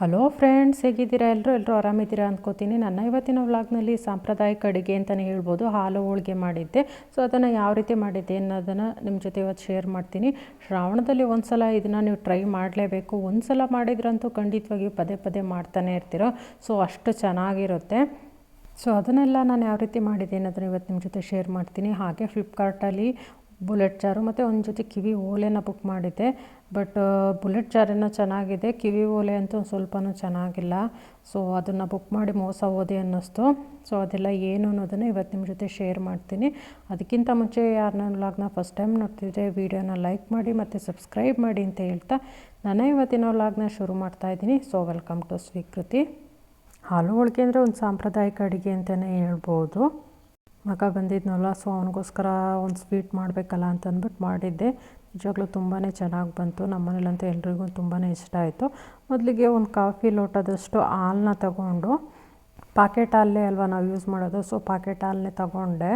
Hello friends, ಹೇಗಿದ್ದೀರಾ? ಎಲ್ಲರೂ ಎಲ್ಲರೂ ಆರಾಮಿದ್ದೀರಾ ಅಂದ್ಕೋತೀನಿ ನನ್ನ ಇವತ್ತಿನ ವ್ಲಾಗ್ನಲ್ಲಿ ಸಾಂಪ್ರದಾಯಿಕ ಅಡುಗೆ ಅಂತಲೇ ಹೇಳ್ಬೋದು. ಹಾಲು ಹೋಳಿಗೆ ಮಾಡಿದ್ದೆ. ಸೊ, ಅದನ್ನು ಯಾವ ರೀತಿ ಮಾಡಿದ್ದೆ ಅನ್ನೋದನ್ನು ನಿಮ್ಮ ಜೊತೆ ಇವತ್ತು ಶೇರ್ ಮಾಡ್ತೀನಿ. ಶ್ರಾವಣದಲ್ಲಿ ಒಂದು ಸಲ ಇದನ್ನು ನೀವು ಟ್ರೈ ಮಾಡಲೇಬೇಕು. ಒಂದು ಸಲ ಮಾಡಿದ್ರಂತೂ ಖಂಡಿತವಾಗಿಯೂ ಪದೇ ಪದೇ ಮಾಡ್ತಾನೆ ಇರ್ತೀರೋ. ಸೊ, ಅಷ್ಟು ಚೆನ್ನಾಗಿರುತ್ತೆ. ಸೊ, ಅದನ್ನೆಲ್ಲ ನಾನು ಯಾವ ರೀತಿ ಮಾಡಿದೆ ಅನ್ನೋದನ್ನು ಇವತ್ತು ನಿಮ್ಮ ಜೊತೆ ಶೇರ್ ಮಾಡ್ತೀನಿ. ಹಾಗೆ ಫ್ಲಿಪ್ಕಾರ್ಟಲ್ಲಿ ಬುಲೆಟ್ ಜಾರು ಮತ್ತು ಒಂದು ಜೊತೆ ಕಿವಿ ಓಲೆನ ಬುಕ್ ಮಾಡಿದ್ದೆ. ಬಟ್ ಬುಲೆಟ್ ಜಾರೇನೋ ಚೆನ್ನಾಗಿದೆ. ಕಿವಿ ಓಲೆ ಅಂತೂ ಸ್ವಲ್ಪನೂ ಚೆನ್ನಾಗಿಲ್ಲ. ಸೊ ಅದನ್ನು ಬುಕ್ ಮಾಡಿ ಮೋಸ ಹೋದೆ ಅನ್ನಿಸ್ತು. ಸೊ ಅದೆಲ್ಲ ಏನು ಅನ್ನೋದನ್ನು ಇವತ್ತು ನಿಮ್ಮ ಜೊತೆ ಶೇರ್ ಮಾಡ್ತೀನಿ. ಅದಕ್ಕಿಂತ ಮುಂಚೆ ಯಾರು ನನ್ನ ವ್ಲಾಗ್ನ ಫಸ್ಟ್ ಟೈಮ್ ನೋಡ್ತಿದ್ರೆ ವೀಡಿಯೋನ ಲೈಕ್ ಮಾಡಿ ಮತ್ತು ಸಬ್ಸ್ಕ್ರೈಬ್ ಮಾಡಿ ಅಂತ ಹೇಳ್ತಾ ನಾನೇ ಇವತ್ತಿನ ವ್ಲಾಗ್ನ ಶುರು ಮಾಡ್ತಾ ಇದ್ದೀನಿ. ಸೊ ವೆಲ್ಕಮ್ ಟು ಸ್ವೀಕೃತಿ ಹಾಲು ಹೋಳಿಗೆ ಅಂದರೆ ಒಂದು ಸಾಂಪ್ರದಾಯಿಕ ಅಡುಗೆ ಅಂತಲೇ ಹೇಳ್ಬೋದು. ಮಗ ಬಂದಿದ್ನಲ್ಲ ಸೊ ಅವನಿಗೋಸ್ಕರ ಒಂದು ಸ್ವೀಟ್ ಮಾಡಬೇಕಲ್ಲ ಅಂತ ಅಂದ್ಬಿಟ್ಟು ಮಾಡಿದ್ದೆ. ನಿಜವಾಗ್ಲೂ ತುಂಬಾ ಚೆನ್ನಾಗಿ ಬಂತು. ನಮ್ಮ ಮನೇಲಂತೂ ಎಲ್ರಿಗೂ ತುಂಬಾ ಇಷ್ಟ ಆಯಿತು. ಮೊದಲಿಗೆ ಒಂದು ಕಾಫಿ ಲೋಟದಷ್ಟು ಹಾಲನ್ನ ತಗೊಂಡು, ಪಾಕೆಟ್ ಹಾಲನ್ನೇ ಅಲ್ವಾ ನಾವು ಯೂಸ್ ಮಾಡೋದು ಸೊ ಪಾಕೆಟ್ ಹಾಲನ್ನೇ ತಗೊಂಡೆ.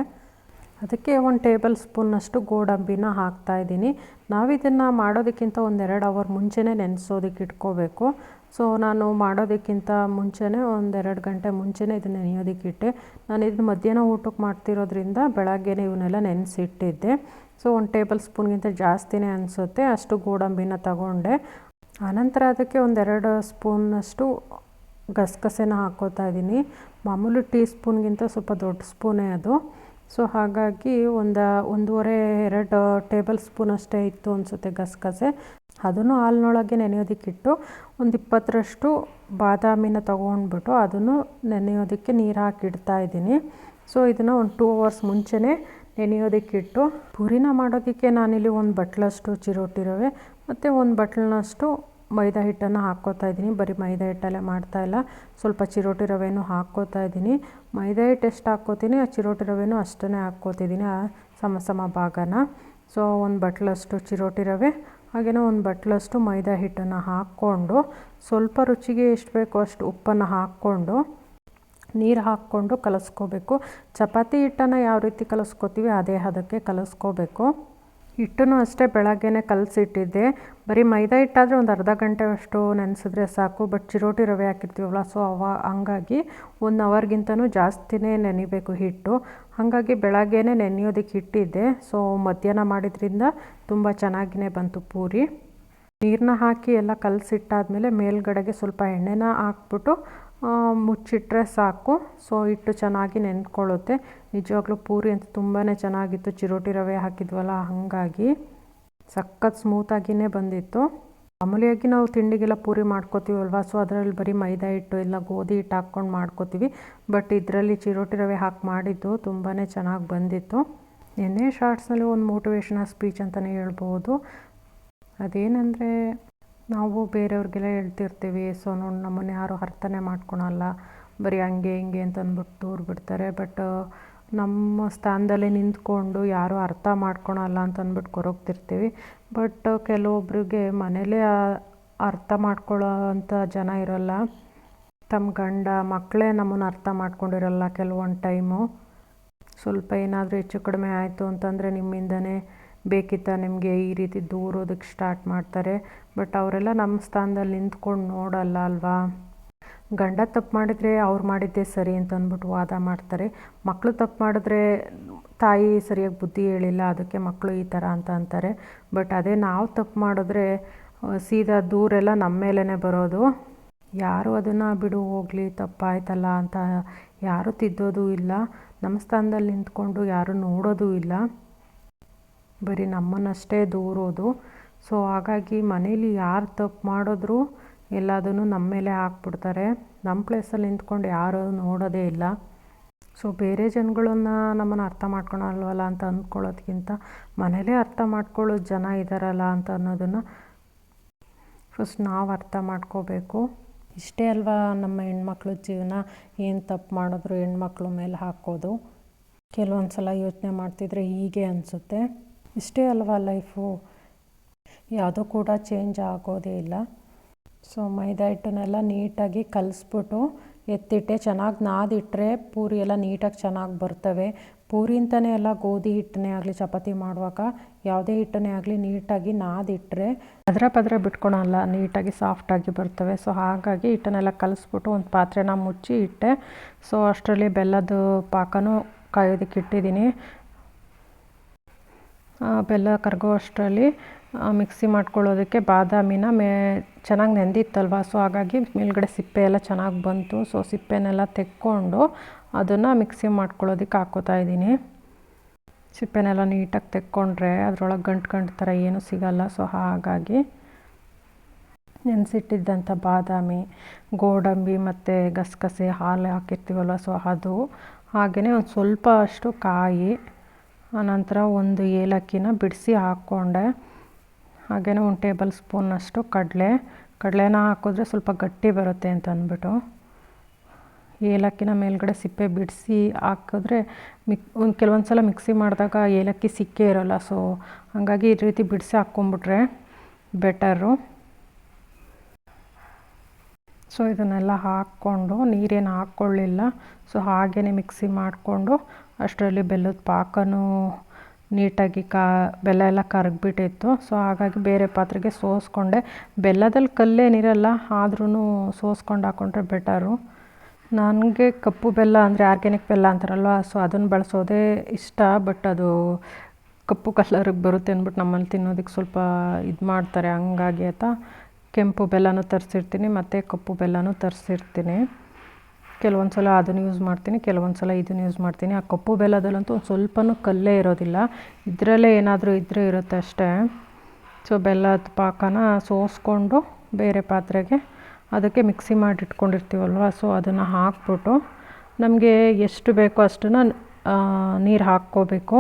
ಅದಕ್ಕೆ ಒಂದು ಟೇಬಲ್ ಸ್ಪೂನ್ನಷ್ಟು ಗೋಡಂಬಿನ ಹಾಕ್ತಾಯಿದ್ದೀನಿ ನಾವಿದನ್ನು ಮಾಡೋದಕ್ಕಿಂತ ಒಂದೆರಡು ಅವರ್ ಮುಂಚೆನೇ ನೆನೆಸೋದಕ್ಕೆ ಇಟ್ಕೋಬೇಕು. ಸೊ ನಾನು ಮಾಡೋದಕ್ಕಿಂತ ಮುಂಚೆನೇ ಒಂದೆರಡು ಗಂಟೆ ಮುಂಚೆನೇ ಇದನ್ನು ನೆನೆಯೋದಕ್ಕಿಟ್ಟೆ ನಾನು ಇದನ್ನು ಮಧ್ಯಾಹ್ನ ಊಟಕ್ಕೆ ಮಾಡ್ತಿರೋದ್ರಿಂದ ಬೆಳಗ್ಗೆನೇ ಇವನ್ನೆಲ್ಲ ನೆನೆಸಿಟ್ಟಿದ್ದೆ. ಸೊ ಒಂದು ಟೇಬಲ್ ಸ್ಪೂನ್ಗಿಂತ ಜಾಸ್ತಿನೇ ಅನಿಸುತ್ತೆ, ಅಷ್ಟು ಗೋಡಂಬಿನ ತಗೊಂಡೆ. ಆನಂತರ ಅದಕ್ಕೆ ಒಂದೆರಡು ಸ್ಪೂನ್ನಷ್ಟು ಗಸಗಸೆನ ಹಾಕ್ಕೋತಾ ಇದ್ದೀನಿ. ಮಾಮೂಲಿ ಟೀ ಸ್ಪೂನ್ಗಿಂತ ಸ್ವಲ್ಪ ದೊಡ್ಡ ಸ್ಪೂನೇ ಅದು. ಸೊ ಹಾಗಾಗಿ ಒಂದು, ಒಂದೂವರೆ, ಎರಡು ಟೇಬಲ್ ಸ್ಪೂನ್ ಅಷ್ಟೇ ಇತ್ತು ಅನಿಸುತ್ತೆ ಗಸಗಸೆ. ಅದನ್ನು ಹಾಲಿನೊಳಗೆ ನೆನೆಯೋದಕ್ಕಿಟ್ಟು ಒಂದು ಇಪ್ಪತ್ತರಷ್ಟು ಬಾದಾಮಿನ ತೊಗೊಂಡ್ಬಿಟ್ಟು ಅದನ್ನು ನೆನೆಯೋದಕ್ಕೆ ನೀರು ಹಾಕಿ ಇಡ್ತಾ ಇದ್ದೀನಿ. ಸೊ ಇದನ್ನು ಒಂದು ಟೂ ಅವರ್ಸ್ ಮುಂಚೆನೇ ನೆನೆಯೋದಕ್ಕಿಟ್ಟು ಪುರಿನ ಮಾಡೋದಕ್ಕೆ ನಾನಿಲ್ಲಿ ಒಂದು ಬಟ್ಲಷ್ಟು ಚಿರೋಟಿ ರವೆ ಮತ್ತು ಒಂದು ಬಟ್ಲನಷ್ಟು ಮೈದಾ ಹಿಟ್ಟನ್ನು ಹಾಕ್ಕೋತಾ ಇದ್ದೀನಿ. ಬರೀ ಮೈದಾ ಹಿಟ್ಟಲ್ಲೇ ಮಾಡ್ತಾಯಿಲ್ಲ ಸ್ವಲ್ಪ ಚಿರೋಟಿ ರವೆನೂ ಹಾಕ್ಕೋತಾ ಇದ್ದೀನಿ. ಮೈದಾ ಹಿಟ್ಟು ಎಷ್ಟು ಹಾಕ್ಕೋತೀನಿ? ಆ ಚಿರೋಟಿ ರವೆನೂ ಅಷ್ಟನ್ನೇ ಹಾಕ್ಕೋತಿದ್ದೀನಿ ಆ ಸಮ ಸಮ ಭಾಗನ. ಸೊ, ಒಂದು ಬಟ್ಲಷ್ಟು ಚಿರೋಟಿ ರವೆ ಹಾಗೆಯೇ ಒಂದು ಬಟ್ಲಷ್ಟು ಮೈದಾ ಹಿಟ್ಟನ್ನು ಹಾಕ್ಕೊಂಡು, ಸ್ವಲ್ಪ ರುಚಿಗೆ ಎಷ್ಟು ಬೇಕೋ ಅಷ್ಟು ಉಪ್ಪನ್ನು ಹಾಕ್ಕೊಂಡು, ನೀರು ಹಾಕ್ಕೊಂಡು ಕಲಸ್ಕೋಬೇಕು. ಚಪಾತಿ ಹಿಟ್ಟನ್ನು ಯಾವ ರೀತಿ ಕಲಸ್ಕೋತೀವಿ, ಅದೇ ಹದಕ್ಕೆ ಕಲಿಸ್ಕೋಬೇಕು. ಹಿಟ್ಟನ್ನು ಅಷ್ಟೇ ಬೆಳಗ್ಗೆನೇ ಕಲಸಿಟ್ಟಿದ್ದೆ. ಬರೀ ಮೈದಾ ಹಿಟ್ಟಾದರೆ ಒಂದು ಅರ್ಧ ಗಂಟೆ ಅಷ್ಟು ನೆನೆಸಿದ್ರೆ ಸಾಕು, ಬಟ್ ಚಿರೋಟಿ ರವೆ ಹಾಕಿರ್ತೀವಲ್ಲ, ಸೊ ಅವ ಹಂಗಾಗಿ ಒನ್ ಅವರ್ಗಿಂತನೂ ಜಾಸ್ತಿನೇ ನೆನಿಬೇಕು ಹಿಟ್ಟು. ಹಾಗಾಗಿ ಬೆಳಗ್ಗೆನೇ ನೆನೆಯೋದಕ್ಕೆ ಹಿಟ್ಟಿದ್ದೆ. ಸೊ ಮಧ್ಯಾಹ್ನ ಮಾಡಿದ್ರಿಂದ ತುಂಬ ಚೆನ್ನಾಗಿಯೇ ಬಂತು ಪೂರಿ. ನೀರನ್ನ ಹಾಕಿ ಎಲ್ಲ ಕಲಸಿಟ್ಟಾದ್ಮೇಲೆ ಮೇಲ್ಗಡೆಗೆ ಸ್ವಲ್ಪ ಎಣ್ಣೆನ ಹಾಕ್ಬಿಟ್ಟು ಮುಚ್ಚಿಟ್ರೆ ಸಾಕು. ಸೊ ಹಿಟ್ಟು ಚೆನ್ನಾಗಿ ನೆನ್ಕೊಳ್ಳುತ್ತೆ. ನಿಜವಾಗ್ಲೂ ಪೂರಿ ಅಂತ ತುಂಬಾ ಚೆನ್ನಾಗಿತ್ತು. ಚಿರೋಟಿ ರವೆ ಹಾಕಿದ್ವಲ್ಲ, ಹಾಗಾಗಿ ಸಖತ್ ಸ್ಮೂತಾಗಿಯೇ ಬಂದಿತ್ತು. ಮಾಮೂಲಿಯಾಗಿ ನಾವು ತಿಂಡಿಗೆಲ್ಲ ಪೂರಿ ಮಾಡ್ಕೋತೀವಲ್ವ? ಸೊ ಅದರಲ್ಲಿ ಬರೀ ಮೈದಾ ಹಿಟ್ಟು ಇಲ್ಲ, ಗೋಧಿ ಹಿಟ್ಟು ಹಾಕ್ಕೊಂಡು ಮಾಡ್ಕೋತೀವಿ. ಬಟ್ ಇದರಲ್ಲಿ ಚಿರೋಟಿ ರವೆ ಹಾಕಿ ಮಾಡಿದ್ದು ತುಂಬಾ ಚೆನ್ನಾಗಿ ಬಂದಿತ್ತು. ನಿನ್ನೆ ಶಾರ್ಟ್ಸ್ನಲ್ಲಿ ಒಂದು ಮೋಟಿವೇಷನಲ್ ಸ್ಪೀಚ್ ಅಂತಲೇ ಹೇಳ್ಬೋದು. ಅದೇನೆಂದರೆ ನಾವು ಬೇರೆಯವ್ರಿಗೆಲ್ಲ ಹೇಳ್ತಿರ್ತೀವಿ, ಸೊ ನೋಡಿ ನಮ್ಮನ್ನು ಯಾರು ಅರ್ಥನೇ ಮಾಡ್ಕೊಳಲ್ಲ, ಬರೀ ಹಂಗೆ ಹಿಂಗೆ ಅಂತ ಅಂದ್ಬಿಟ್ಟು ದೂರ ಬಿಡ್ತಾರೆ. ಬಟ್, ನಮ್ಮ ಸ್ಥಾನದಲ್ಲಿ ನಿಂತ್ಕೊಂಡು ಯಾರೂ ಅರ್ಥ ಮಾಡ್ಕೊಳಲ್ಲ ಅಂತ ಅಂದ್ಬಿಟ್ಟು ಕೊರಗ್ತಿರ್ತೀವಿ. ಬಟ್, ಕೆಲವೊಬ್ರಿಗೆ ಮನೇಲೇ ಅರ್ಥ ಮಾಡ್ಕೊಳ್ಳೋ ಅಂಥ ಜನ ಇರೋಲ್ಲ. ತಮ್ಮ ಗಂಡ, ಮಕ್ಕಳೇ ನಮ್ಮನ್ನು ಅರ್ಥ ಮಾಡ್ಕೊಂಡಿರಲ್ಲ ಕೆಲವೊಂದು ಟೈಮು. ಸ್ವಲ್ಪ ಏನಾದರೂ ಹೆಚ್ಚು ಕಡಿಮೆ ಆಯಿತು ಅಂತಂದರೆ ನಿಮ್ಮಿಂದನೇ ಬೇಕಿತ್ತ ನಿಮಗೆ ಈ ರೀತಿ ದೂರೋದಕ್ಕೆ ಸ್ಟಾರ್ಟ್ ಮಾಡ್ತಾರೆ? ಬಟ್ ಅವರೆಲ್ಲ ನಮ್ಮ ಸ್ಥಾನದಲ್ಲಿ ನಿಂತ್ಕೊಂಡು ನೋಡಲ್ಲ ಅಲ್ವಾ? ಗಂಡ ತಪ್ಪು ಮಾಡಿದರೆ ಅವ್ರು ಮಾಡಿದ್ದೇ ಸರಿ ಅಂತ ಅಂದ್ಬಿಟ್ಟು ವಾದ ಮಾಡ್ತಾರೆ. ಮಕ್ಕಳು ತಪ್ಪು ಮಾಡಿದ್ರೆ ತಾಯಿ ಸರಿಯಾಗಿ ಬುದ್ಧಿ ಹೇಳಿಲ್ಲ, ಅದಕ್ಕೆ ಮಕ್ಕಳು ಈ ಥರ ಅಂತ ಅಂತಾರೆ. ಬಟ್ ಅದೇ ನಾವು ತಪ್ಪು ಮಾಡಿದ್ರೆ ಸೀದಾ ದೂರೆಲ್ಲ ನಮ್ಮ ಮೇಲೇ ಬರೋದು. ಯಾರು ಅದನ್ನು ಬಿಡು, ಹೋಗಲಿ, ತಪ್ಪಾಯ್ತಲ್ಲ ಅಂತ ಯಾರೂ ತಿದ್ದೋದು ಇಲ್ಲ. ನಮ್ಮ ಸ್ಥಾನದಲ್ಲಿ ನಿಂತ್ಕೊಂಡು ಯಾರೂ ನೋಡೋದು ಇಲ್ಲ. ಬರೀ ನಮ್ಮನ್ನಷ್ಟೇ ದೂರೋದು. ಸೊ ಹಾಗಾಗಿ ಮನೇಲಿ ಯಾರು ತಪ್ಪು ಮಾಡಿದ್ರೂ ಎಲ್ಲದನ್ನು ನಮ್ಮ ಮೇಲೆ ಹಾಕ್ಬಿಡ್ತಾರೆ. ನಮ್ಮ ಪ್ಲೇಸಲ್ಲಿ ನಿಂತ್ಕೊಂಡು ಯಾರು ನೋಡೋದೇ ಇಲ್ಲ. ಸೊ ಬೇರೆ ಜನಗಳನ್ನ ನಮ್ಮನ್ನು ಅರ್ಥ ಮಾಡ್ಕೊಳಲ್ವಲ್ಲ ಅಂತ ಅಂದ್ಕೊಳ್ಳೋದಕ್ಕಿಂತ ಮನೇಲೇ ಅರ್ಥ ಮಾಡ್ಕೊಳ್ಳೋ ಜನ ಇದ್ದಾರಲ್ಲ ಅಂತ ಅನ್ನೋದನ್ನು ಫಸ್ಟ್ ನಾವು ಅರ್ಥ ಮಾಡ್ಕೋಬೇಕು. ಇಷ್ಟೇ ಅಲ್ವಾ ನಮ್ಮ ಹೆಣ್ಮಕ್ಳ ಜೀವನ? ಏನು ತಪ್ಪು ಮಾಡಿದ್ರು ಹೆಣ್ಮಕ್ಳ ಮೇಲೆ ಹಾಕೋದು? ಕೆಲವೊಂದು ಸಲ ಯೋಚನೆ ಮಾಡ್ತಿದ್ರೆ ಹೀಗೆ ಅನಿಸುತ್ತೆ. ಇಷ್ಟೇ ಅಲ್ವಾ ಲೈಫು? ಯಾವುದೂ ಕೂಡ ಚೇಂಜ್ ಆಗೋದೇ ಇಲ್ಲ. ಸೊ ಮೈದಾ ಹಿಟ್ಟನ್ನೆಲ್ಲ ನೀಟಾಗಿ ಕಲಿಸ್ಬಿಟ್ಟು ಎತ್ತಿಟ್ಟೆ. ಚೆನ್ನಾಗಿ ನಾದಿಟ್ಟರೆ ಪೂರಿ ಎಲ್ಲ ನೀಟಾಗಿ ಚೆನ್ನಾಗಿ ಬರ್ತವೆ. ಪೂರಿ ಅಂತಲೇ ಅಲ್ಲ, ಗೋಧಿ ಹಿಟ್ಟನ್ನೇ ಆಗಲಿ, ಚಪಾತಿ ಮಾಡುವಾಗ ಯಾವುದೇ ಹಿಟ್ಟನ್ನೇ ಆಗಲಿ ನೀಟಾಗಿ ನಾದಿಟ್ಟರೆ ಅದರ ಪದರ ಬಿಟ್ಕೊಳಲ್ಲ, ನೀಟಾಗಿ ಸಾಫ್ಟಾಗಿ ಬರ್ತವೆ. ಸೊ ಹಾಗಾಗಿ ಹಿಟ್ಟನ್ನೆಲ್ಲ ಕಲಿಸ್ಬಿಟ್ಟು ಒಂದು ಪಾತ್ರೆನ ಮುಚ್ಚಿ ಇಟ್ಟೆ. ಸೊ ಅಷ್ಟರಲ್ಲಿ ಬೆಲ್ಲದ ಪಾಕನೂ ಕಾಯೋದಕ್ಕೆ ಇಟ್ಟಿದ್ದೀನಿ. ಬೆಲ್ಲ ಕರಗೋ ಅಷ್ಟರಲ್ಲಿ ಮಿಕ್ಸಿ ಮಾಡ್ಕೊಳ್ಳೋದಕ್ಕೆ ಬಾದಾಮಿನ ಮೇ, ಚೆನ್ನಾಗಿ ನೆಂದಿತ್ತಲ್ವ? ಸೊ ಹಾಗಾಗಿ ಮೇಲ್ಗಡೆ ಸಿಪ್ಪೆ ಎಲ್ಲ ಚೆನ್ನಾಗಿ ಬಂತು. ಸೊ ಸಿಪ್ಪೆನೆಲ್ಲ ತೆಕ್ಕೊಂಡು ಅದನ್ನು ಮಿಕ್ಸಿ ಮಾಡ್ಕೊಳ್ಳೋದಕ್ಕೆ ಹಾಕೋತಾ ಇದ್ದೀನಿ. ಸಿಪ್ಪೆನೆಲ್ಲ ನೀಟಾಗಿ ತೆಕ್ಕೊಂಡ್ರೆ ಅದರೊಳಗೆ ಗಂಟು ಗಂಟು ಥರ ಏನೂ ಸಿಗಲ್ಲ. ಸೊ ಹಾಗಾಗಿ ನೆನೆಸಿಟ್ಟಿದ್ದಂಥ ಬಾದಾಮಿ, ಗೋಡಂಬಿ ಮತ್ತು ಗಸಗಸೆ ಹಾಲು ಹಾಕಿರ್ತೀವಲ್ವ? ಸೊ ಅದು. ಹಾಗೆಯೇ ಒಂದು ಸ್ವಲ್ಪ ಅಷ್ಟು ಕಾಯಿ ಆನಂತರ ಒಂದು ಏಲಕ್ಕಿನ ಬಿಡಿಸಿ ಹಾಕ್ಕೊಂಡೆ. ಹಾಗೆಯೇ ಒಂದು ಟೇಬಲ್ ಸ್ಪೂನಷ್ಟು ಕಡಲೆ. ಕಡಲೆನ ಹಾಕಿದ್ರೆ ಸ್ವಲ್ಪ ಗಟ್ಟಿ ಬರುತ್ತೆ ಅಂತ ಅಂದ್ಬಿಟ್ಟು. ಏಲಕ್ಕಿನ ಮೇಲ್ಗಡೆ ಸಿಪ್ಪೆ ಬಿಡಿಸಿ ಹಾಕಿದ್ರೆ ಮಿಕ್ ಒಂದು ಕೆಲವೊಂದು ಸಲ ಮಿಕ್ಸಿ ಮಾಡಿದಾಗ ಏಲಕ್ಕಿ ಸಿಕ್ಕೇ ಇರೋಲ್ಲ. ಸೊ ಹಾಗಾಗಿ ಈ ರೀತಿ ಬಿಡಿಸಿ ಹಾಕ್ಕೊಂಬಿಟ್ರೆ ಬೆಟರು. ಸೊ ಇದನ್ನೆಲ್ಲ ಹಾಕ್ಕೊಂಡು, ನೀರೇನು ಹಾಕ್ಕೊಳ್ಳಿಲ್ಲ. ಸೊ ಹಾಗೇ ಮಿಕ್ಸಿ ಮಾಡಿಕೊಂಡು ಅಷ್ಟರಲ್ಲಿ ಬೆಲ್ಲದ ಪಾಕನೂ ನೀಟಾಗಿ ಕಾ, ಬೆಲ್ಲ ಎಲ್ಲ ಕರಗಿಬಿಟ್ಟಿತ್ತು. ಸೊ ಹಾಗಾಗಿ ಬೇರೆ ಪಾತ್ರೆಗೆ ಸೋಸ್ಕೊಂಡೆ. ಬೆಲ್ಲದಲ್ಲಿ ಕಲ್ಲೇನಿರಲ್ಲ ಆದ್ರೂ ಸೋಸ್ಕೊಂಡು ಹಾಕ್ಕೊಂಡ್ರೆ ಬೆಟರು. ನನಗೆ ಕಪ್ಪು ಬೆಲ್ಲ ಅಂದರೆ ಆರ್ಗ್ಯಾನಿಕ್ ಬೆಲ್ಲ ಅಂತಾರಲ್ವ ಸೊ ಅದನ್ನು ಬಳಸೋದೇ ಇಷ್ಟ ಬಟ್ ಅದು ಕಪ್ಪು ಕಲರಿಗೆ ಬರುತ್ತೆ ಅಂದ್ಬಿಟ್ಟು ನಮ್ಮಲ್ಲಿ ತಿನ್ನೋದಕ್ಕೆ ಸ್ವಲ್ಪ ಇದು ಮಾಡ್ತಾರೆ, ಹಂಗಾಗಿ ಆಯಿತಾ. ಕೆಂಪು ಬೆಲ್ಲನೂ ತರಿಸಿರ್ತೀನಿ, ಮತ್ತು ಕಪ್ಪು ಬೆಲ್ಲನೂ ತರಿಸಿರ್ತೀನಿ. ಕೆಲವೊಂದು ಸಲ ಅದನ್ನು ಯೂಸ್ ಮಾಡ್ತೀನಿ ಕೆಲವೊಂದು ಸಲ ಇದನ್ನು ಯೂಸ್ ಮಾಡ್ತೀನಿ. ಆ ಕಪ್ಪು ಬೆಲ್ಲದಲ್ಲಂತೂ ಒಂದು ಸ್ವಲ್ಪನೂ ಕಲ್ಲೇ ಇರೋದಿಲ್ಲ. ಇದರಲ್ಲೇ ಏನಾದರೂ ಇದ್ದರೆ ಇರುತ್ತೆ ಅಷ್ಟೇ. ಸೊ ಬೆಲ್ಲದ ಪಾಕನ ಸೋಸ್ಕೊಂಡು ಬೇರೆ ಪಾತ್ರೆಗೆ ಅದಕ್ಕೆ ಮಿಕ್ಸಿ ಮಾಡಿ ಇಟ್ಕೊಂಡಿರ್ತೀವಲ್ವ ಸೊ ಅದನ್ನು ಹಾಕ್ಬಿಟ್ಟು ನಮಗೆ ಎಷ್ಟು ಬೇಕೋ ಅಷ್ಟನ್ನು ನೀರು ಹಾಕ್ಕೋಬೇಕು.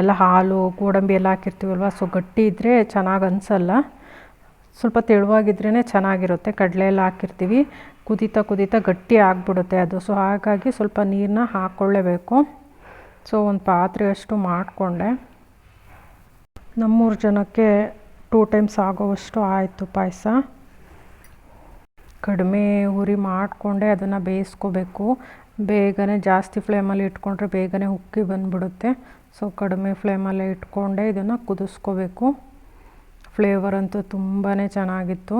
ಎಲ್ಲ ಹಾಲು, ಗೋಡಂಬಿ ಎಲ್ಲ ಹಾಕಿರ್ತೀವಲ್ವ? ಸೊ ಗಟ್ಟಿ ಇದ್ದರೆ ಚೆನ್ನಾಗಿ ಅನಿಸಲ್ಲ. ಸ್ವಲ್ಪ ತೆಳುವಾಗಿದ್ರೇ ಚೆನ್ನಾಗಿರುತ್ತೆ. ಕಡಲೆ ಹಾಕಿರ್ತೀವಿ. ಕುದೀತಾ ಕುದೀತಾ ಗಟ್ಟಿ ಆಗಿಬಿಡುತ್ತೆ ಅದು. ಸೊ ಹಾಗಾಗಿ ಸ್ವಲ್ಪ ನೀರನ್ನ ಹಾಕ್ಕೊಳ್ಳೇಬೇಕು ಸೊ ಒಂದು ಪಾತ್ರೆಯಷ್ಟು ಮಾಡಿಕೊಂಡೆ. ನಮ್ಮೂರು ಜನಕ್ಕೆ ಟೂ ಟೈಮ್ಸ್ ಆಗೋವಷ್ಟು ಆಯಿತು ಪಾಯಸ. ಕಡಿಮೆ ಉರಿ ಮಾಡಿಕೊಂಡೆ, ಅದನ್ನು ಬೇಯಿಸ್ಕೋಬೇಕು. ಬೇಗನೆ ಜಾಸ್ತಿ ಫ್ಲೇಮಲ್ಲಿ ಇಟ್ಕೊಂಡ್ರೆ ಬೇಗನೆ ಉಕ್ಕಿ ಬಂದುಬಿಡುತ್ತೆ. ಸೊ ಕಡಿಮೆ ಫ್ಲೇಮಲ್ಲೇ ಇಟ್ಕೊಂಡೆ, ಇದನ್ನು ಕುದಿಸ್ಕೋಬೇಕು. ಫ್ಲೇವರ್ ಅಂತೂ ತುಂಬಾ ಚೆನ್ನಾಗಿತ್ತು.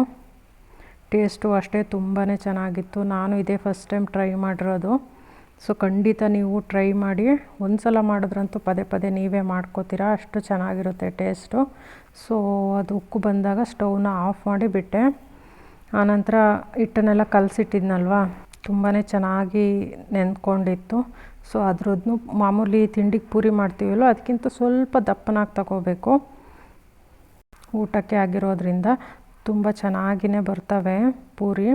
ಟೇಸ್ಟು ಅಷ್ಟೇ ತುಂಬಾ ಚೆನ್ನಾಗಿತ್ತು. ನಾನು ಇದೇ ಫಸ್ಟ್ ಟೈಮ್ ಟ್ರೈ ಮಾಡಿರೋದು. ಸೊ ಖಂಡಿತ ನೀವು ಟ್ರೈ ಮಾಡಿ. ಒಂದು ಸಲ ಮಾಡಿದ್ರಂತೂ ಪದೇ ಪದೇ ನೀವೇ ಮಾಡ್ಕೋತೀರಾ? ಅಷ್ಟು ಚೆನ್ನಾಗಿರುತ್ತೆ ಟೇಸ್ಟು ಸೊ ಅದು ಉಕ್ಕು ಬಂದಾಗ ಸ್ಟೌವ್ನ ಆಫ್ ಮಾಡಿ ಬಿಟ್ಟೆ. ಆನಂತರ ಹಿಟ್ಟನ್ನೆಲ್ಲ ಕಲಸಿಟ್ಟಿದ್ನಲ್ವ? ತುಂಬಾ ಚೆನ್ನಾಗಿ ನೆಂದ್ಕೊಂಡಿತ್ತು ಸೊ ಅದ್ರದ್ದು ಮಾಮೂಲಿ ತಿಂಡಿಗೆ ಪೂರಿ ಮಾಡ್ತೀವಲ್ಲೋ, ಅದಕ್ಕಿಂತ ಸ್ವಲ್ಪ ದಪ್ಪನಾಗಿ ತಗೋಬೇಕು. ಊಟಕ್ಕೆ ಆಗಿರೋದ್ರಿಂದ. ತುಂಬ ಚೆನ್ನಾಗಿಯೇ ಬರ್ತವೆ ಪೂರಿ.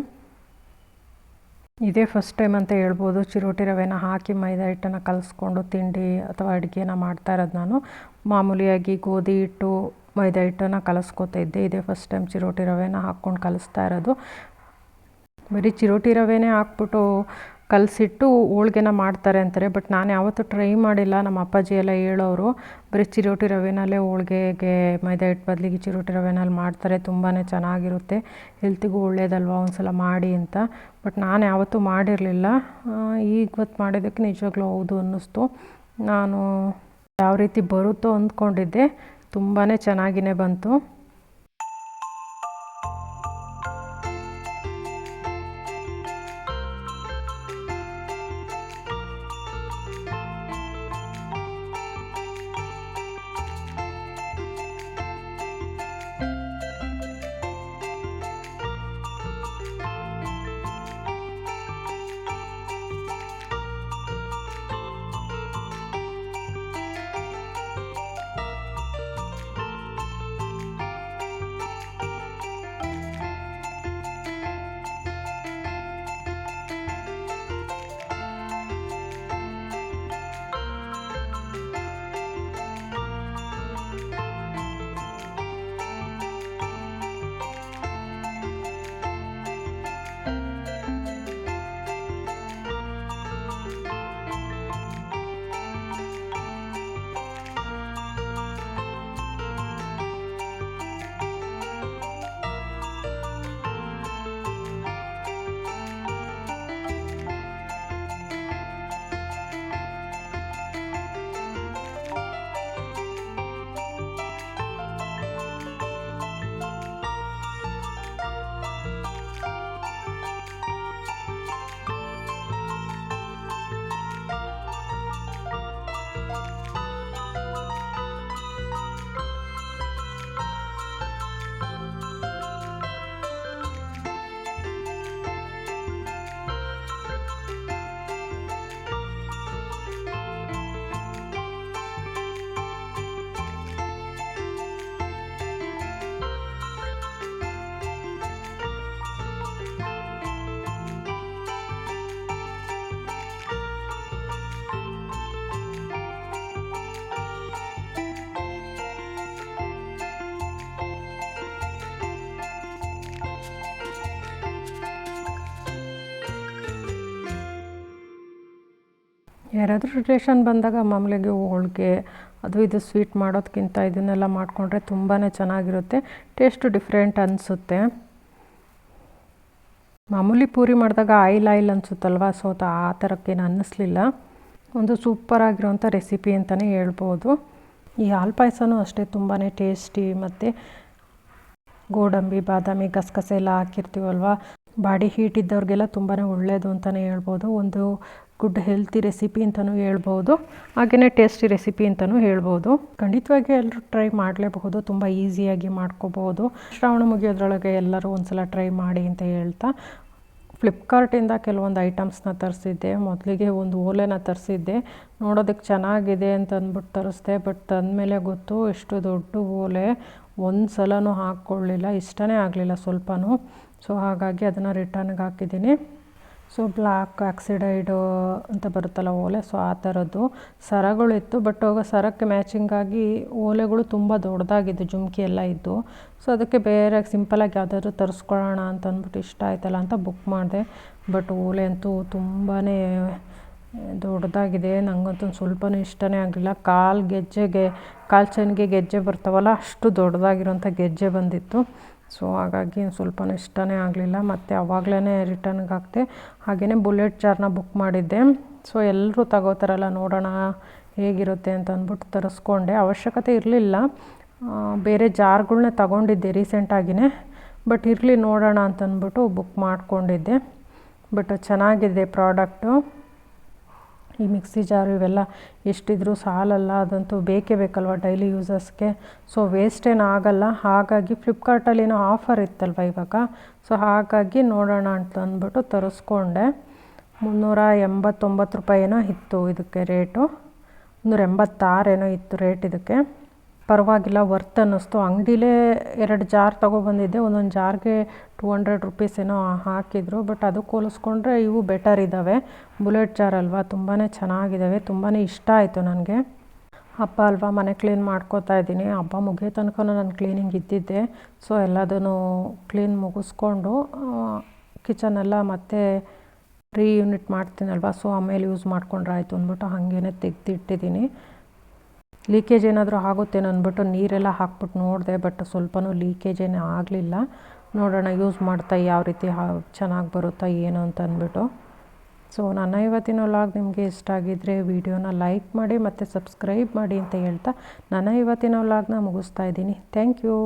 ಇದೇ ಫಸ್ಟ್ ಟೈಮ್ ಅಂತ ಹೇಳ್ಬೋದು. ಚಿರೋಟಿ ರವೆನ ಹಾಕಿ ಮೈದಾ ಹಿಟ್ಟನ್ನು ಕಲಿಸ್ಕೊಂಡು ತಿಂಡಿ ಅಥವಾ ಅಡುಗೆನ ಮಾಡ್ತಾ ಇರೋದು ನಾನು. ಮಾಮೂಲಿಯಾಗಿ ಗೋಧಿ ಹಿಟ್ಟು, ಮೈದಾ ಹಿಟ್ಟನ್ನು ಕಲಿಸ್ಕೊತಾ ಇದ್ದೆ. ಇದೇ ಫಸ್ಟ್ ಟೈಮ್ ಚಿರೋಟಿ ರವೆನ ಹಾಕ್ಕೊಂಡು ಕಲಿಸ್ತಾ ಇರೋದು. ಬರೀ ಚಿರೋಟಿ ರವೆನೇ ಹಾಕ್ಬಿಟ್ಟು ಕಲಸಿಟ್ಟು ಹೋಳ್ಗೆನ ಮಾಡ್ತಾರೆ ಅಂತಾರೆ. ಬಟ್ ನಾನು ಯಾವತ್ತೂ ಟ್ರೈ ಮಾಡಿಲ್ಲ. ನಮ್ಮ ಅಪ್ಪಾಜಿ ಎಲ್ಲ ಹೇಳೋರು, ಬರೀ ಚಿರೋಟಿ ರವೆನಲ್ಲೇ ಹೋಳ್ಗೆಗೆ ಮೈದಾ ಹಿಟ್ಟು ಬದಲಿಗೆ ಚಿರೋಟಿ ರವೆನಲ್ಲಿ ಮಾಡ್ತಾರೆ. ತುಂಬಾ ಚೆನ್ನಾಗಿರುತ್ತೆ. ಹೆಲ್ತಿಗೂ ಒಳ್ಳೇದಲ್ವ ಒಂದು ಸಲ ಮಾಡಿ ಅಂತ. ಬಟ್ ನಾನು ಯಾವತ್ತೂ ಮಾಡಿರಲಿಲ್ಲ. ಈಗ ಗೊತ್ತು ಮಾಡಿದ್ದಕ್ಕೆ ನಿಜವಾಗ್ಲೂ ಹೌದು ಅನ್ನಿಸ್ತು. ನಾನು ಯಾವ ರೀತಿ ಬರುತ್ತೋ ಅಂದ್ಕೊಂಡಿದ್ದೆ ತುಂಬಾ ಚೆನ್ನಾಗಿಯೇ ಬಂತು. ಯಾರಾದರೂ ರಿಲೇಷನ್ ಬಂದಾಗ ಮಾಮೂಲಿಗೆ ಹೋಳಿಗೆ, ಅದು ಇದು ಸ್ವೀಟ್ ಮಾಡೋದಕ್ಕಿಂತ ಇದನ್ನೆಲ್ಲ ಮಾಡಿಕೊಂಡ್ರೆ ತುಂಬಾ ಚೆನ್ನಾಗಿರುತ್ತೆ. ಟೇಸ್ಟು ಡಿಫ್ರೆಂಟ್ ಅನಿಸುತ್ತೆ. ಮಾಮೂಲಿ ಪೂರಿ ಮಾಡಿದಾಗ ಆಯಿಲ್ ಆಯಿಲ್ ಅನಿಸುತ್ತಲ್ವ? ಸೊ ಆ ಥರಕ್ಕೇನು ಅನ್ನಿಸ್ಲಿಲ್ಲ. ಒಂದು ಸೂಪರಾಗಿರೋಂಥ ರೆಸಿಪಿ ಅಂತಲೇ ಹೇಳ್ಬೋದು. ಈ ಹಾಲು ಪಾಯಸನೂ ಅಷ್ಟೇ ತುಂಬಾ ಟೇಸ್ಟಿ ಮತ್ತು ಗೋಡಂಬಿ, ಬಾದಾಮಿ ಗಸಗಸೆ ಎಲ್ಲ ಹಾಕಿರ್ತೀವಲ್ವ? ಬಾಡಿ ಹೀಟ್ ಇದ್ದವ್ರಿಗೆಲ್ಲ ತುಂಬಾ ಒಳ್ಳೆಯದು ಅಂತಲೇ ಹೇಳ್ಬೋದು. ಒಂದು ಗುಡ್ ಹೆಲ್ತಿ ರೆಸಿಪಿ ಅಂತಲೂ ಹೇಳ್ಬೋದು ಹಾಗೆಯೇ ಟೇಸ್ಟಿ ರೆಸಿಪಿ ಅಂತಲೂ ಹೇಳ್ಬೋದು. ಖಂಡಿತವಾಗಿ ಎಲ್ಲರೂ ಟ್ರೈ ಮಾಡಲೇಬಹುದು, ತುಂಬ ಈಸಿಯಾಗಿ ಮಾಡ್ಕೋಬೋದು ಶ್ರಾವಣ ಮುಗಿಯೋದ್ರೊಳಗೆ ಎಲ್ಲರೂ ಒಂದ್ಸಲ ಟ್ರೈ ಮಾಡಿ ಅಂತ ಹೇಳ್ತಾ, ಫ್ಲಿಪ್ಕಾರ್ಟಿಂದ ಕೆಲವೊಂದು ಐಟಮ್ಸ್ನ ತರಿಸಿದ್ದೆ. ಮೊದಲಿಗೆ ಒಂದು ಓಲೆನ ತರಿಸಿದ್ದೆ. ನೋಡೋದಕ್ಕೆ ಚೆನ್ನಾಗಿದೆ ಅಂತ ಅಂದ್ಬಿಟ್ಟು ತರಿಸ್ದೆ, ಬಟ್ ತಂದಮೇಲೆ ಗೊತ್ತು ಎಷ್ಟು ದೊಡ್ಡ ಓಲೆ ಒಂದು ಸಲನೂ ಹಾಕ್ಕೊಳ್ಳಿಲ್ಲ, ಇಷ್ಟನೇ ಆಗಲಿಲ್ಲ ಸ್ವಲ್ಪನೂ. ಸೊ ಹಾಗಾಗಿ ಅದನ್ನು ರಿಟರ್ನ್ಗೆ ಹಾಕಿದ್ದೀನಿ. ಸೊ ಬ್ಲ್ಯಾಕ್ ಆಕ್ಸಿಡೈಡು ಅಂತ ಬರುತ್ತಲ್ಲ ಓಲೆ, ಸೊ ಆ ಥರದ್ದು ಸರಗಳಿತ್ತು ಬಟ್ ಆಗ ಸರಕ್ಕೆ ಮ್ಯಾಚಿಂಗಾಗಿ ಓಲೆಗಳು ತುಂಬ ದೊಡ್ಡದಾಗಿದ್ದು ಜುಮ್ಕಿ ಎಲ್ಲ ಇದ್ದು. ಸೊ ಅದಕ್ಕೆ ಬೇರೆ ಸಿಂಪಲಾಗಿ ಯಾವುದಾದ್ರೂ ತರಿಸ್ಕೊಳ್ಳೋಣ ಅಂತ ಅಂದ್ಬಿಟ್ಟು ಇಷ್ಟ ಆಯ್ತಲ್ಲ ಅಂತ ಬುಕ್ ಮಾಡಿದೆ. ಬಟ್ ಓಲೆ ಅಂತೂ ತುಂಬಾ ದೊಡ್ಡದಾಗಿದೆ. ನನಗಂತೂ ಸ್ವಲ್ಪನೂ ಇಷ್ಟನೇ ಆಗಲಿಲ್ಲ ಕಾಲು ಗೆಜ್ಜೆಗೆ, ಕಾಲು ಚೆನ್ನಿಗೆ ಗೆಜ್ಜೆ ಬರ್ತಾವಲ್ಲ, ಅಷ್ಟು ದೊಡ್ಡದಾಗಿರೋಂಥ ಗೆಜ್ಜೆ ಬಂದಿತ್ತು. ಸೊ ಹಾಗಾಗಿ ಸ್ವಲ್ಪನೂ ಇಷ್ಟನೇ ಆಗಲಿಲ್ಲ. ಮತ್ತು ಅವಾಗಲೇ ರಿಟರ್ನ್ಗೆ ಹಾಕ್ತೆ ಹಾಗೆಯೇ ಬುಲೆಟ್ ಚಾರ್ನ ಬುಕ್ ಮಾಡಿದ್ದೆ. ಸೊ ಎಲ್ಲರೂ ತಗೋತಾರಲ್ಲ, ನೋಡೋಣ ಹೇಗಿರುತ್ತೆ ಅಂತ ಅಂದ್ಬಿಟ್ಟು ತರಿಸ್ಕೊಂಡೆ. ಅವಶ್ಯಕತೆ ಇರಲಿಲ್ಲ. ಬೇರೆ ಜಾರ್ಗಳ್ನ ತಗೊಂಡಿದ್ದೆ ರೀಸೆಂಟಾಗಿಯೇ ಬಟ್ ಇರಲಿ, ನೋಡೋಣ ಅಂತಂದ್ಬಿಟ್ಟು ಬುಕ್ ಮಾಡಿಕೊಂಡಿದ್ದೆ. ಬಟ್ ಚೆನ್ನಾಗಿದೆ ಪ್ರಾಡಕ್ಟು ಈ ಮಿಕ್ಸಿ ಜಾರು ಇವೆಲ್ಲ ಎಷ್ಟಿದ್ರೂ ಸಾಲಲ್ಲ, ಅದಂತೂ ಬೇಕೇ ಬೇಕಲ್ವ ಡೈಲಿ ಯೂಸಸ್ಗೆ ಸೊ ವೇಸ್ಟ್ ಏನೂ ಆಗಲ್ಲ. ಹಾಗಾಗಿ ಫ್ಲಿಪ್ಕಾರ್ಟಲ್ಲಿ ಏನೋ ಆಫರ್ ಇತ್ತಲ್ವ ಇವಾಗ? ಸೊ ಹಾಗಾಗಿ ನೋಡೋಣ ಅಂತ ಅಂದ್ಬಿಟ್ಟು ತರಿಸ್ಕೊಂಡೆ. ಮುನ್ನೂರ ಎಂಬತ್ತೊಂಬತ್ತು ರೂಪಾಯಿ ಏನೋ ಇತ್ತು ಇದಕ್ಕೆ ರೇಟು ಮುನ್ನೂರ ಎಂಬತ್ತಾರೇನೋ ಇತ್ತು ರೇಟ್ ಇದಕ್ಕೆ. ಪರವಾಗಿಲ್ಲ ವರ್ತ್ ಅನ್ನಿಸ್ತು. ಅಂಗಡಿಲೇ ಎರಡು ಜಾರ್ ತೊಗೊಬಂದಿದ್ದೆ ಒಂದೊಂದು ಜಾರ್ಗೆ ಟೂ ಹಂಡ್ರೆಡ್ ರುಪೀಸ್ ಏನೋ ಹಾಕಿದರು ಬಟ್ ಅದಕ್ಕೆ ಹೋಲಿಸ್ಕೊಂಡ್ರೆ ಇವು ಬೆಟರ್ ಇದ್ದಾವೆ ಬುಲೆಟ್ ಜಾರ್ ಅಲ್ವಾ ತುಂಬಾ ಚೆನ್ನಾಗಿದ್ದಾವೆ ತುಂಬಾ ಇಷ್ಟ ಆಯಿತು ನನಗೆ. ಹಬ್ಬ ಅಲ್ವಾ, ಮನೆ ಕ್ಲೀನ್ ಮಾಡ್ಕೋತಾ ಇದ್ದೀನಿ. ಹಬ್ಬ ಮುಗಿಯೋ ತನಕ ನಾನು ಕ್ಲೀನಿಂಗ್ ಇದ್ದಿದ್ದೆ. ಸೊ ಎಲ್ಲದನ್ನು ಕ್ಲೀನ್ ಮುಗಿಸ್ಕೊಂಡು ಕಿಚನೆಲ್ಲ ಮತ್ತೆ ರೀ ಯೂನಿಟ್ ಮಾಡ್ತೀನಲ್ವ ಸೊ ಆಮೇಲೆ ಯೂಸ್ ಮಾಡ್ಕೊಂಡ್ರೆ ಆಯಿತು ಅಂದ್ಬಿಟ್ಟು ಹಾಗೇನೆ ತೆಗೆದಿಟ್ಟಿದ್ದೀನಿ. ಲೀಕೇಜ್ ಏನಾದರೂ ಆಗುತ್ತೇನೋ ಅಂದ್ಬಿಟ್ಟು ನೀರೆಲ್ಲ ಹಾಕ್ಬಿಟ್ಟು ನೋಡಿದೆ ಬಟ್ ಸ್ವಲ್ಪನೂ ಲೀಕೇಜ್ ಏನೂ ಆಗಲಿಲ್ಲ. ನೋಡೋಣ ಯೂಸ್ ಮಾಡ್ತಾ ಯಾವ ರೀತಿ ಚೆನ್ನಾಗಿ ಬರುತ್ತಾ ಏನು ಅಂತ ಅಂದ್ಬಿಟ್ಟು. ಸೊ ನನ್ನ ಇವತ್ತಿನ ವ್ಲಾಗ್ ನಿಮಗೆ ಇಷ್ಟ ಆಗಿದ್ದರೆ ವಿಡಿಯೋನ ಲೈಕ್ ಮಾಡಿ ಮತ್ತು ಸಬ್ಸ್ಕ್ರೈಬ್ ಮಾಡಿ ಅಂತ ಹೇಳ್ತಾ ನನ್ನ ಇವತ್ತಿನ ವ್ಲಾಗ್ನ ಮುಗಿಸ್ತಾ ಇದ್ದೀನಿ. Thank you